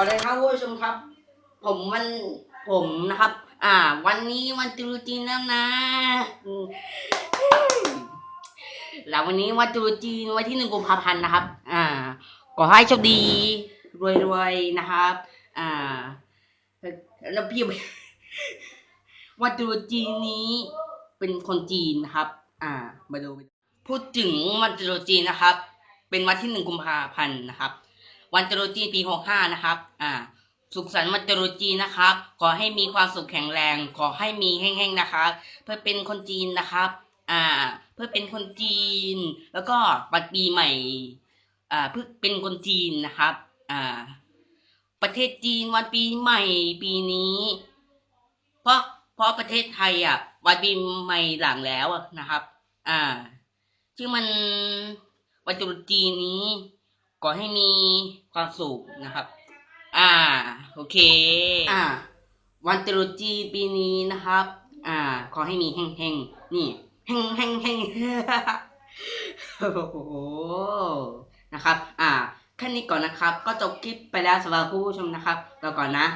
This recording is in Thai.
วัสดีครับ ผมวันผมนะครับ อ่า วันนี้วันตรุษจีนแล้วนะแล้ววันนี้วันตรุษจีนวันที่หนึ่งกุมภาพันธ์นะครับ อ่าขอให้โชคดี รวยๆนะครับ อ่าแล้วพี่วันตรุษจีนนี้เป็นคนจีนนะครับ อ่า มาดูพูดถึงวันตรุษจีนนะครับ เป็นวันที่หนึ่งกุมภาพันธ์นะครับ วันตรุษจีนปีหกห้านะครับ อ่า สุขสันต์วันตรุษจีนนะครับ ขอให้มีความสุขแข็งแรง ขอให้มีแห้งๆนะครับ เพื่อเป็นคนจีนนะครับ อ่า เพื่อเป็นคนจีน แล้วก็วันปีใหม่ อ่า เพื่อเป็นคนจีนนะครับ อ่า ประเทศจีนวันปีใหม่ปีนี้ เพราะ เพราะประเทศไทยอะ วันปีใหม่หลังแล้วนะครับ อ่าที่มันวันตรุษจีนนี้ ขอให้มีความสุขนะครับ อ่า โอเค อ่า วันตรุษจีนปีนี้นะครับ อ่า ขอให้มีแห้งๆ นี่แห้งแห้งแห้งโอ้โห นะครับ อ่าแค่นี้ก่อนนะครับ ก็จบคลิปไปแล้วสำหรับผู้ชมนะครับเราก่อนนะ